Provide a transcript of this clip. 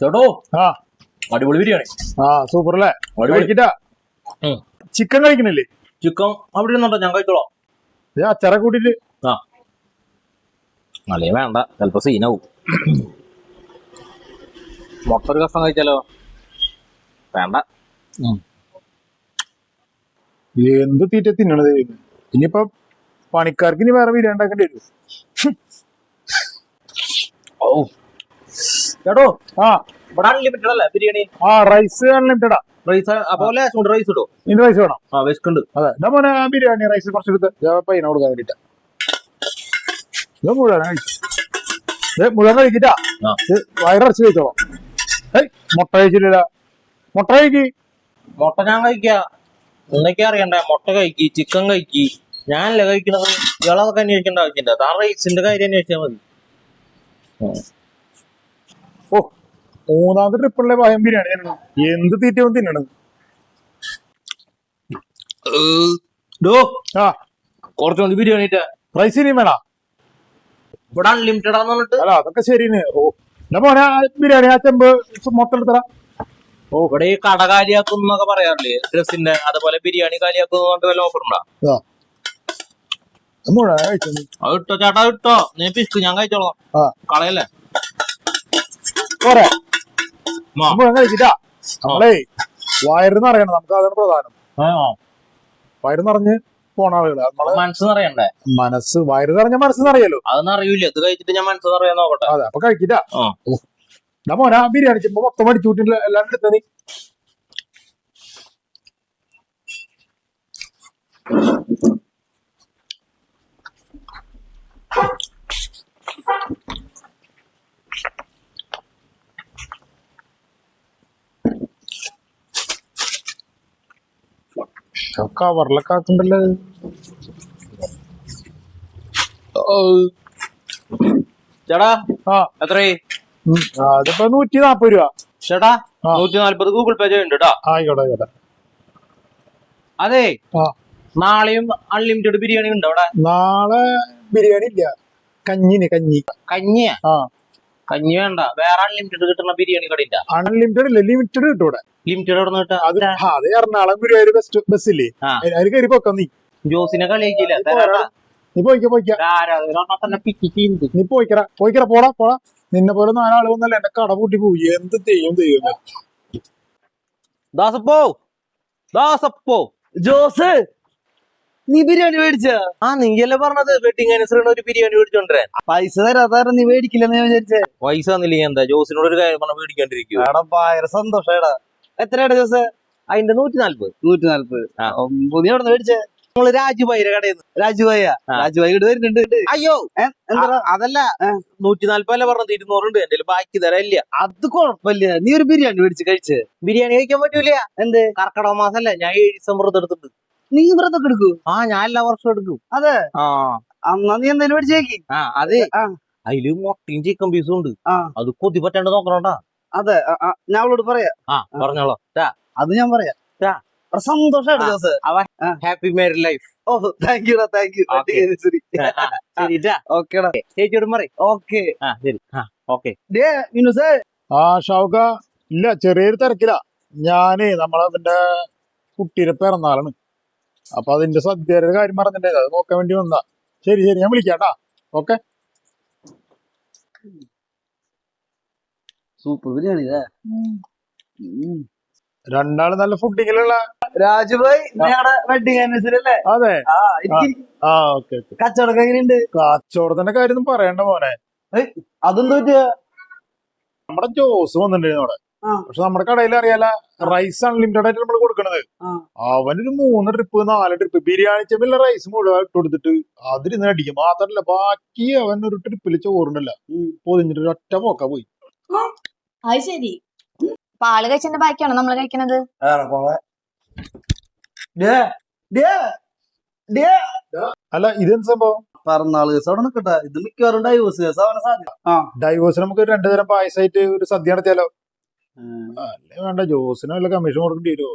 ചേട്ടോ ആ. അടിപൊളി ബിരിയാണി. ആ സൂപ്പർ അല്ലേ? അടിപൊളി. കഴിക്കിട്ടാ? ചിക്കൻ കഴിക്കണില്ലേ ചിക്കൻ അവിടെ ഇരുന്നുണ്ടോ ഞാൻ കഴിച്ചോളാം. ഇത് അച്ചാറെ കൂട്ടിട്ട് ആ. അല്ലേ വേണ്ട. ചിലപ്പോ സീനാവും മുട്ട ഒരു കഷ്ണം കഴിച്ചാലോ? വേണ്ട. എന്ത് തീറ്റ തിന്നണത്? ഇനിയിപ്പൊ പണിക്കാർക്ക് ഇനി വേറെ വീട് ഉണ്ടാക്കേണ്ടി വരും. ഓ ചേട്ടോ ആ. ഇവിടെ അൺലിമിറ്റഡ് അല്ലേ ബിരിയാണി? ആ റൈസ് അൺലിമിറ്റഡാ റൈസ് റൈസ് റൈസ് വേണം. ആ വിശക്കുണ്ട് അതെ. ഇതാ മോനെ ബിരിയാണി റൈസ് കുറച്ചെടുത്ത് ഞാൻ പയ്യനെ കൊടുക്കാൻ വേണ്ടിട്ടാ ഇത് മുഴുവൻ കഴിച്ചു ഇത് മുഴുവൻ കഴിക്കിട്ടാ. ആ. ഇത് വയറടച്ച് കഴിച്ചോളാം. ഏയ് മുട്ട കഴിച്ചില്ല മുട്ട കഴിക്കി. മുട്ട ഞാൻ കഴിക്ക. എന്നൊക്കെ അറിയണ്ടേ മുട്ട കഴിക്കി ചിക്കൻ കഴിക്കി. ഞാനല്ലേ കഴിക്കണത്? ഇളതൊക്കെ അന്വേഷിക്കേണ്ട ആവശ്യമില്ല. താ റൈസിന്റെ കാര്യം അന്വേഷിച്ചാൽ മതി. മൂന്നാമത്തെ ട്രിപ്പിളിലെ പായം ബിരിയാണി തിന്നണം എന്ത് തീറ്റവും തിന്നണം ഡോ ആ. കുറച്ചുകൊണ്ട് ബിരിയാണി റൈസ് ഇനിയും വേണ? ഇവിടെ അൺലിമിറ്റഡ് ആന്ന് പറഞ്ഞിട്ട്. അല്ല അതൊക്കെ ശരിയാണ് ഓ എന്നാ ആ ബിരിയാണി ആ ചെമ്പ് മൊത്തം എടുത്തടാ ഓ ഇവിടെ ഈ കട കാലിയാക്കും എന്നൊക്കെ പറയാറില്ലേ? ഡ്രസ്സിന്റെ അതുപോലെ ബിരിയാണി കാലിയാക്കും കൊണ്ട് വല്ല ഓഫർ ഉണ്ടോ? അത് ഇട്ടോ ചേട്ടാ ഇട്ടോ. നീ പിസ്ക് ഞാൻ കഴിച്ചോളാം. കളയല്ലേ? പോരെ. മുഴുവൻ കഴിക്കിട്ടാ നമ്മളേ വയറ് നിറയണം നമുക്ക് അതാണ് പ്രധാനം. വയറ് നിറഞ്ഞ് പോണ ആളുകൾ. മനസ്സ് നിറയണ്ടേ മനസ്സ് വയറ് നിറഞ്ഞ മനസ്സ് നിറയല്ലോ അതൊന്നും അറിയില്ല. ഇത് കഴിച്ചിട്ട് ഞാൻ മനസ്സ് നിറയാൻ നോക്കട്ടെ. അതെ അപ്പൊ കഴിക്കില്ല എന്നാ മോനെ ബിരിയാണി ചെമ്പ് മൊത്തം അടിച്ചു കൂട്ടിട്ട് എല്ലാം എടുത്ത നീ. കവറിലൊക്കെ ആക്കണ്ടല്ലോ ചേട്ടാ ആ. എത്രയായി? ഉം. ആ, അതിപ്പോ നൂറ്റി നാപ്പത് രൂപ. ചേട്ടാ ആ. നൂറ്റി നാല്പത് ഗൂഗിൾ പേ ചെയ്യുന്നുണ്ട് കേട്ടോ ആയിക്കോട്ടെ ആയിക്കോട്ടെ. അതെ. ആ. നാളെയും അൺലിമിറ്റഡ് ബിരിയാണി ഉണ്ടോ അവിടെ? നാളെ ബിരിയാണി ഇല്ല. കഞ്ഞിന് കഞ്ഞി. കഞ്ഞിയാ? ആ. കഞ്ഞി വേണ്ട. വേറെ അൺലിമിറ്റഡ് കിട്ടുന്ന ബിരിയാണി കടയില്ല. അൺലിമിറ്റഡ് ഇല്ല ലിമിറ്റഡ് കിട്ടും ഇവിടെ ലിമിറ്റഡ് എവിടെ നിന്ന് കിട്ടാ? അത് ആ, അത് എറണാകുളം ഗുരുവായൂർ ബസ് ബസ്സില്ലേ ആ. അതിൽ കയറി പോക്കാം നീ? ജോസിനെ കളിയാക്കിയില്ല? നീ പോയിക്ക പോയിക്ക. തന്നെ പിക്കി ചീന്തി നീ പോയിക്കറ പോയിക്കറ പോടാ പോടാ. നിന്നെ പോലെ നാലാൾ വന്നല്ല എന്റെ കട പൂട്ടി പോയി. എന്ത് ചെയ്യും ചെയ്യുന്നത് ദാസപ്പോ ദാസപ്പോ. ജോസ് നീ ബിരിയാണി മേടിച്ച? ആ നീയല്ലേ പറഞ്ഞത്? വെഡിങ് ഒരു ബിരിയാണി മേടിച്ചോണ്ടേ പൈസ തരാതാരം നീ മേടിക്കില്ലെന്ന് ഞാൻ വിചാരിച്ചേ. പൈസ തന്നില്ലെങ്കിൽ എന്താ? ജോസിനോട് ഒരു കാര്യം പറഞ്ഞ മേടിക്കാണ്ടിരിക്കും എടാ ഭയങ്കര സന്തോഷടാ. എത്രയാണ് ജോസ്? അതിന്റെ നൂറ്റി നാല്പത് നൂറ്റി നാല്പത് ആ. നീ നിന്ന് മേടിച്ചേ? നമ്മൾ രാജുബായിരെ കടയിൽ നിന്ന്. രാജുഭായ. രാജുഭായി ഇവിടെ വരുന്നുണ്ട് അയ്യോ. എന്താ? അതല്ല. നൂറ്റി നാല്പതല്ല പറഞ്ഞത്? ഇരുന്നൂറുണ്ട്. എന്റെ ബാക്കി തരല്ല അത് കുഴപ്പമില്ല നീ ഒരു ബിരിയാണി മേടിച്ച് കഴിച്ച്. ബിരിയാണി കഴിക്കാൻ പറ്റൂല. എന്ത്? കർക്കിടക മാസല്ല? ഞാൻ ഏഴ് ഡിസംബർ എടുത്തിട്ടുണ്ട്. നീ വ്രതൊക്കെ എടുക്കൂ? ആ ഞാൻ എല്ലാ വർഷവും എടുക്കും. അതെ? ആ. അന്നാ നീ എന്തായാലും പഠിച്ചേക്കി ആ അതെ. അതിൽ മുട്ടയും ചിക്കൻ പീസും ഉണ്ട്. അത് കൊതി പറ്റാണ്ട് നോക്കണോട്ടാ അതെ ഞാൻ അവളോട് പറയാ. ആ പറഞ്ഞോളോ. അത് ഞാൻ പറയാം. Jose. Happy married life oh thank you thank you Okay. ശരിട്ടാ ഓക്കേടാ ചേച്ചിയോട് മറി ഓക്കെ ആ ശരി. ആ ഓക്കെ ഡേ മിനുസേ. ആ ഷൗക. ഇല്ല ചെറിയൊരു തിരക്കില. ഞാനേ നമ്മളെ പിന്നെ കുട്ടിയുടെ പിറന്നാളാണ്. അപ്പൊ അതിന്റെ സദ്യയുടെ കാര്യം പറഞ്ഞിട്ടേ അത് നോക്കാൻ വേണ്ടി വന്നാ. ശരി ശരി ഞാൻ വിളിക്കാട്ടാ ഓക്കെ. സൂപ്പർ ബിരിയാണി. രണ്ടാൾ നല്ല ഫുഡിങ്ങിലുള്ള രാജുഭായ് ഞങ്ങളുടെ വെഡിങ് ആനിവേഴ്സറി അല്ലേ? അതെ. ആ ഓക്കെ ഓക്കെ. കച്ചവടം എങ്ങനെയുണ്ട്? കച്ചവടത്തിന്റെ കാര്യം ഒന്നും പറയണ്ട മോനെ. അതെന്താ നമ്മടെ നമ്മുടെ ജോസ് വന്നിട്ടുണ്ടായിരുന്നു അവിടെ. പക്ഷെ നമ്മുടെ കടയിൽ അറിയാല റൈസ് അൺലിമിറ്റഡ് ആയിട്ട് നമ്മൾ കൊടുക്കണത്. അവനൊരു മൂന്ന് ട്രിപ്പ് നാല് ട്രിപ്പ് ബിരിയാണി ചെമ്പിലെ റൈസ് മുഴുവൻ ഇട്ട് കൊടുത്തിട്ട് അതിരുന്ന് അടിക്കും. മാത്രല്ല ബാക്കി അവൻ ഒരു ട്രിപ്പിൽ ചോറുണ്ടല്ല. പൊതിഞ്ഞിട്ട് ഒരു ഒറ്റ പോക്ക പോയി. അത് ശരി. ആൾ കഴിച്ചതിന്റെ ബാക്കിയാണോ നമ്മൾ കഴിക്കണത്? അല്ല ഇതെന്ത് സംഭവം? പിറന്നാൾ കേസ് അവിടെ നിൽക്കട്ടെ ഇത് മിക്കവാറും ഡൈവേഴ്സ് കേസ് അവനെ സാധ്യത. ആ. ഡൈവേഴ്സിന് നമുക്ക് രണ്ടുതരം പായസമായിട്ട് ഒരു സദ്യ നടത്തിയാലോ? വേണ്ട ജോസിന് വല്ല കമ്മീഷൻ കൊടുക്കേണ്ടി വരുമോ